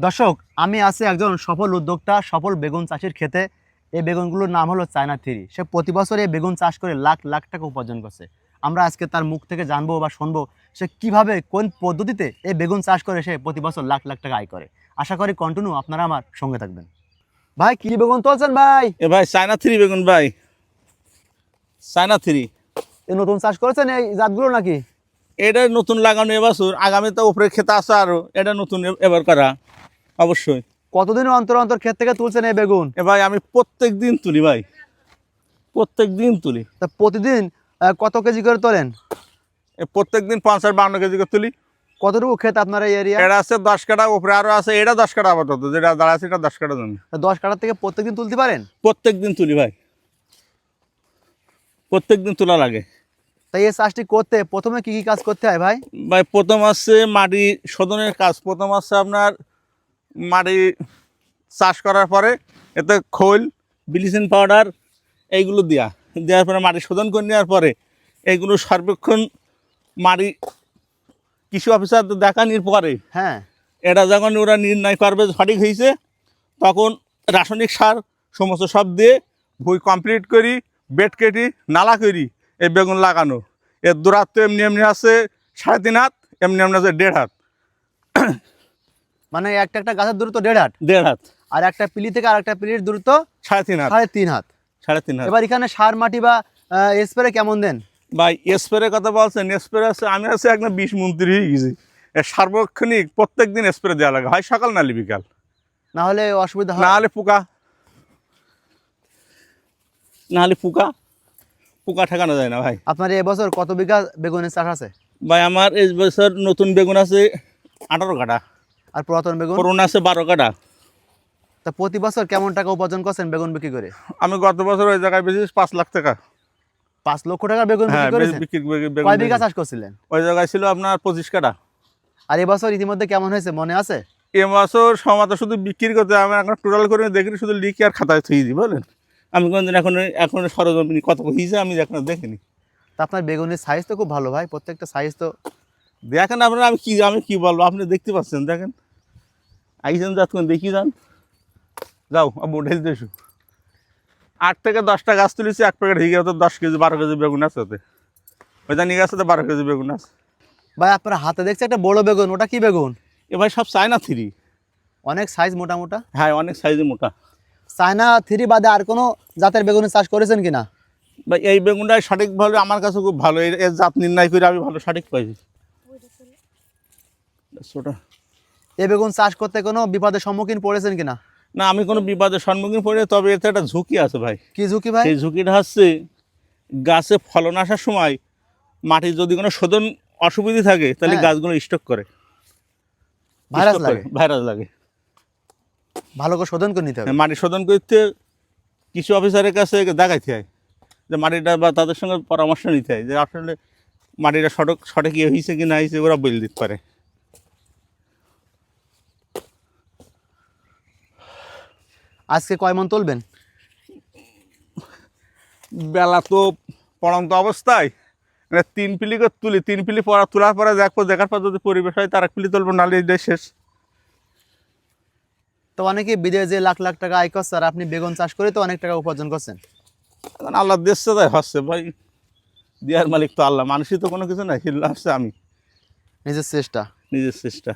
দর্শক আমি আছি একজন সফল উদ্যোক্তা সফল বেগুন চাষের ক্ষেতে। এই বেগুনগুলোর নাম হলো চায়না থ্রি। সে প্রতি বছর এই বেগুন চাষ করে লাখ লাখ টাকা উপার্জন করছে। আমরা আজকে তার মুখ থেকে জানব বা শুনব সে কীভাবে কোন পদ্ধতিতে এই বেগুন চাষ করে সে প্রতি বছর লাখ লাখ টাকা আয় করে। আশা করি কন্টিনিউ আপনারা আমার সঙ্গে থাকবেন। ভাই কি বেগুন তুলছেন ভাই? এ ভাই চায়না থ্রি বেগুন ভাই। China three. এই নতুন চাষ করেছেন এই জাতগুলো নাকি? এটা নতুন লাগানো এবছর। আগামীতে উপরে খেতে আছে আরও। এটা নতুন এ- এবার করা। অবশ্যই। কতদিন অন্তর অন্তর ক্ষেত থেকে তুলছেন এই বেগুন? এ ভাই আমি প্রত্যেক দিন তুলি ভাই। প্রত্যেক দিন তুলি। তা প্রতিদিন কত কেজি করে তোলেন? প্রত্যেক দিন পঞ্চাশ বান্ন কেজি করে তুলি। কতটুকু ক্ষেত আপনার এই এরিয়া এটা আছে দশ কাটা উপরে আরও আছে এটা দশ কাটা আপাতত যেটা দাঁড়াচ্ছে এটা দশ কাটা জমি। দশ কাটার থেকে প্রত্যেক দিন তুলতে পারেন? প্রত্যেক দিন তুলি ভাই। প্রত্যেক দিন তোলা লাগে। তাই এই চাষটি করতে প্রথমে কি কি কাজ করতে হয় ভাই? ভাই প্রথম আছে মাটি শোধনের কাজ প্রথম আছে আপনার মাটি চাষ করার পরে এতে খোল ব্লিচিং পাউডার এইগুলো দেওয়া দেওয়ার পরে মাটি শোধন করে নেওয়ার পরে এইগুলো সর্বেক্ষণ মাটি কৃষি অফিসারদের দেখানোর পরে হ্যাঁ। এটা যখন ওরা নির্ণয় করবে সঠিক হয়েছে তখন রাসায়নিক সার সমস্ত সব দিয়ে ভুই কমপ্লিট করি বেড কেটি নালা করি এই বেগুন লাগানো। এর দূরত্ব এমনি এমনি আছে সাড়ে তিন হাত এমনি এমনি আছে দেড় হাত। মানে একটা একটা গাছের দূরত্ব দেড় হাত। দেড় হাত। আর একটা পিলি থেকে আর একটা পিলির দূরত্ব সাড়ে তিন হাত। সাড়ে তিন হাত। সাড়ে তিন হাত। এবার এখানে সার মাটি বা স্প্রে কেমন দেন? ভাই স্প্রে কথা বলছেন স্প্রে আছে আমি আছে একদম বিশ মন্ত্রী হয়ে গেছি সার্বক্ষণিক প্রত্যেক দিন স্প্রে দেওয়া লাগে। হয় সকাল নালে বিকাল। না হলে অসুবিধা না হলে পোকা। না হলে পোকা। পোকা ঠেকানো যায় না ভাই। আপনার এবছর কত বিঘা বেগুনের চাষ আছে? ভাই আমার এই বছর নতুন বেগুন আছে আঠারো কাটা আর পুরাতন বেগুন? পুরনো আছে বারো কাটা তা প্রতি বছর কেমন টাকা উপার্জন করছেন বেগুন বিক্রি করে? আমি গত বছর ওই জায়গায় বেশি পাঁচ লাখ টাকা। পাঁচ লক্ষ টাকা বেগুন হ্যাঁ বিক্রি করেছেন কয় বিঘা চাষ করছিলেন? ওই জায়গায় ছিল আপনার পঁচিশ কাটা আর এবছর ইতিমধ্যে কেমন হয়েছে? মনে আছে? এ বছর সমাতে শুধু বিক্রি করতে আমি এখন টোটাল করে দেখি শুধু লিখি আর খাতায় থুই দিই বলেন? আমি কোনদিন এখন এখন সরজমিনি কত হয়েছে আমি এখন দেখিনি। তা আপনার বেগুনের সাইজ তো খুব ভালো ভাই প্রত্যেকটা সাইজ তো দেখেন আপনারা আমি কি আমি কি বলব আপনি দেখতে পাচ্ছেন দেখেন। আইসেন যাচ্ছেন দেখি যান। যাও আবু ঢেল দেশু আট থেকে দশটা গাছ তুলেছি এক প্যাকেট হয়ে গেছে দশ কেজি বারো কেজি বেগুন আছে ওতে। ওই জানি গেছে বারো কেজি বেগুন আছে। ভাই আপনার হাতে দেখছি একটা বড় বেগুন ওটা কি বেগুন? এ ভাই সব চায়না থ্রি। অনেক সাইজ মোটা মোটা? হ্যাঁ অনেক সাইজে মোটা। চায়না থ্রি বাদে আর কোনো জাতের বেগুনের চাষ করেছেন কি না ভাই এই বেগুনটা সঠিকভাবে আমার কাছে খুব ভালো এর জাত নির্ণয় করে আমি ভালো সঠিক পাইছি। ছোটা। এই বেগুন চাষ করতে কোনো বিপদের সম্মুখীন পড়েছেন কিনা? না আমি কোনো বিপদের সম্মুখীন পড়ি তবে এতে একটা ঝুঁকি আছে ভাই। কি ঝুঁকি ভাই? সেই ঝুঁকিটা হচ্ছে গাছে ফলন আসার সময় মাটির যদি কোনো শোধন অসুবিধা থাকে তাহলে হ্যাঁ। গাছগুলো স্টক করে। ভাইরাস লাগে? ভাইরাস লাগে। ভালো করে শোধন করে নিতে হবে। মাটি শোধন করতে কিছু অফিসারের কাছে দেখাইতে হয় যে মাটিটা বা তাদের সঙ্গে পরামর্শ নিতে হয় যে আসলে মাটিটা সঠিক সঠিক ইয়ে হয়েছে কি না হয়েছে ওরা বলে দিতে পারে। আজকে কয় মন তুলবেন? বেলা তো পড়ন্ত অবস্থায়। মানে তিন পিলি করে তুলি তিন পিলি পড়া তোলার পরে দেখব দেখার পর যদি পরিবেশ হয় তার এক পিলি তুলবো নাহলে এটাই শেষ। তো অনেকে বিদেশে লাখ লাখ টাকা আয় করছে আর আপনি বেগুন চাষ করে তো অনেক টাকা উপার্জন করছেন। এখন আল্লাহ দেখছে তাই হচ্ছে ভাই। দেওয়ার মালিক তো আল্লাহ মানুষই তো কোনো কিছু নাই হিল্লা হচ্ছে আমি। নিজের চেষ্টা। নিজের চেষ্টা।